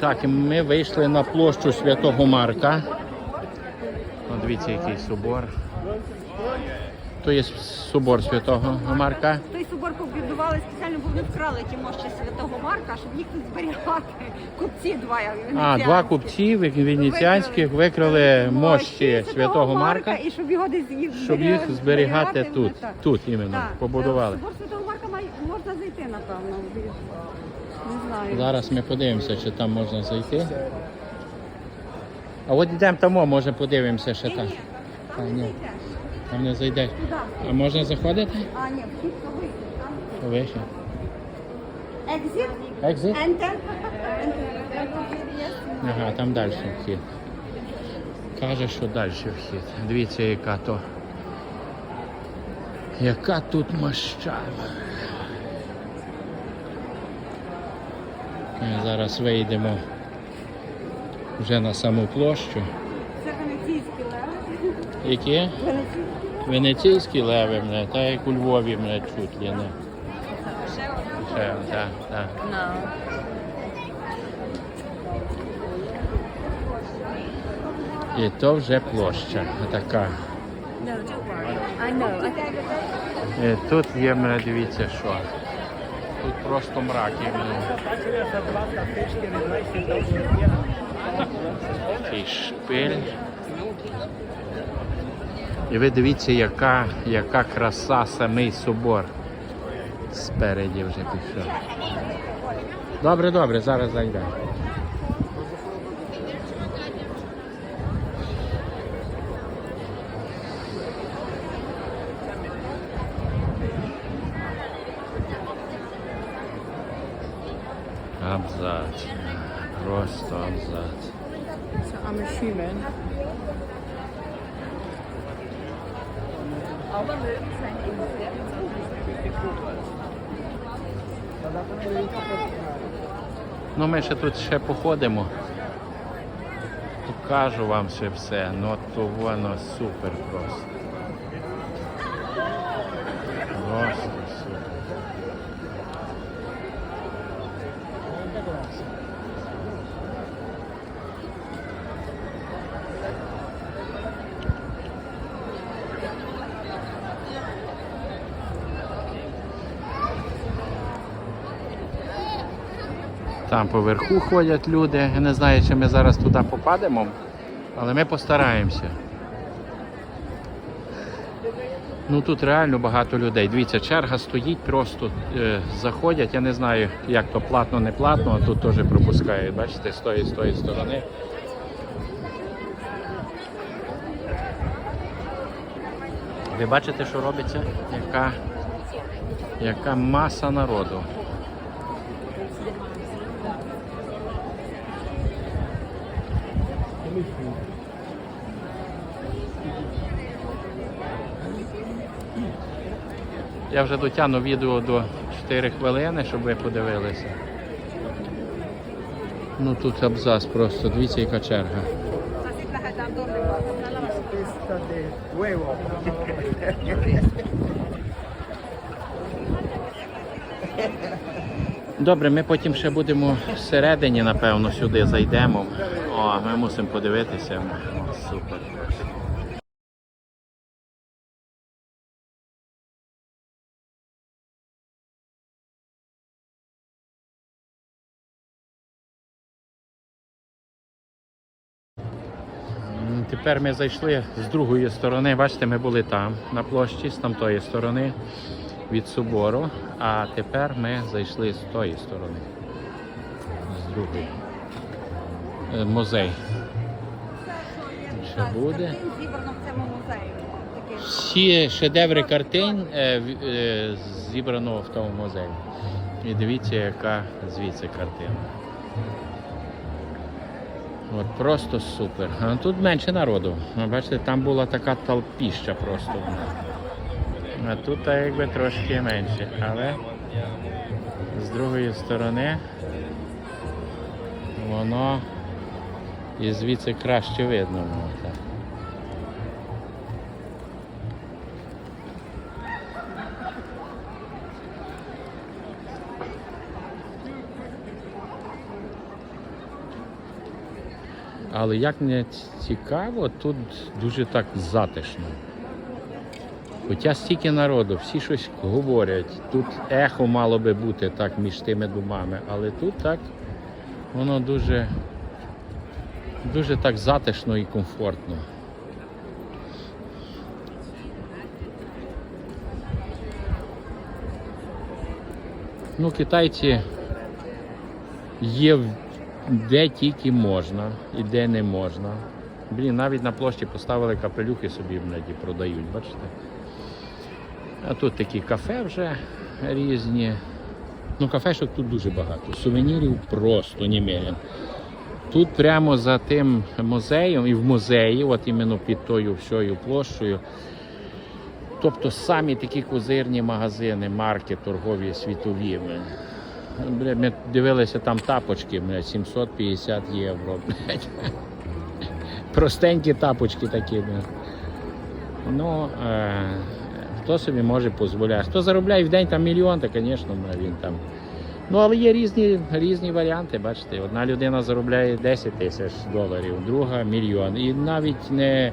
Так, ми вийшли на площу Святого Марка. О, дивіться, який собор. То є собор Святого Марка. Той собор побудували спеціально, бо вони вкрали ті мощі Святого Марка, щоб їх тут зберігати. Купці два. А, два купців венеціанських викрали мощі Святого Марка, і щоб його десь їх щоб їх зберігати тут. Тут іменно побудували. Собор Святого Марка можна зайти, напевно. Не знаю. Зараз ми подивимося, чи там можна зайти. А от йдемо там, може подивимося ще там. А, там ні. Там не зайдеш. А можна заходити? А, ні, вхід то вихід. Там. Exit. Екзит? Enter. Ага, там далі вхід. Каже, що далі вхід. Дивіться, яка то. Яка тут мощава. Ми зараз вийдемо вже на саму площу. Це венеційський лев. Які? Венеційський. Венеційські леви, мене, та як у Львові мене чуть ли не. Ще. Так, так. І то вже площа така. І тут є мене, дивіться, що. Тут просто мрак є мене. Такий шпиль. І ви дивіться, яка, яка краса самий собор. Спереді вже пішов. Добре, добре, зараз зайдемо. Абзац. Просто абзац. So I'm assuming. Ну, ми ще тут ще походимо. Покажу вам ще все. Ну то воно супер просто. Просто супер. Там поверху ходять люди. Я не знаю, чи ми зараз туди попадемо, але ми постараємося. Ну тут реально багато людей. Дивіться, черга стоїть, просто е, заходять. Я не знаю, як то платно, не платно, а тут теж пропускають. Бачите, з тої, з тої сторони. Ви бачите, що робиться? Яка, яка маса народу. Я вже дотягну відео до 4 хвилини, щоб ви подивилися. Ну тут абзац просто, дивіться, яка черга. Добре, ми потім ще будемо всередині, напевно, сюди зайдемо. О, ми мусимо подивитися. О, супер. Тепер ми зайшли з другої сторони. Бачите, ми були там, на площі, з тамтої сторони від собору. А тепер ми зайшли з тої сторони. З другої. Е, Музей. Ще буде. Всі шедеври картин е, е, зібрано в тому музеї. І дивіться, яка звідси картина. От просто супер. Тут менше народу. Бачите, там була така толпіща просто. А тут якби трошки менше. Але з другої сторони воно і звідси краще видно. так. Але як не цікаво, тут дуже так затишно. Хоча стільки народу, всі щось говорять. Тут ехо мало би бути так між тими домами, але тут так воно дуже, дуже так затишно і комфортно. Ну, китайці є де тільки можна і де не можна. Блін, навіть на площі поставили капелюхи собі блядь, продають, бачите? А тут такі кафе вже різні. Ну, кафешок тут дуже багато. Сувенірів просто немерен. Тут прямо за тим музеєм і в музеї, от іменно під тою всьою площею. Тобто самі такі козирні магазини, марки торгові світові. Бля, ми дивилися там тапочки, бля, 750 євро. блядь. Простенькі тапочки такі. бля. Ну, е, хто собі може дозволяти. Хто заробляє в день там мільйон, то, звісно, він там. Ну, але є різні, різні варіанти, бачите. Одна людина заробляє 10 тисяч доларів, друга мільйон. І навіть не,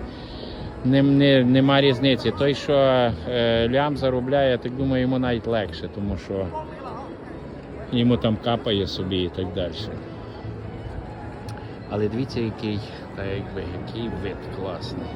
не, не, нема різниці. Той, що е, лям заробляє, я так думаю, йому навіть легше, тому що йому там капає собі і так далі. Але дивіться, який, та якби, який вид класний.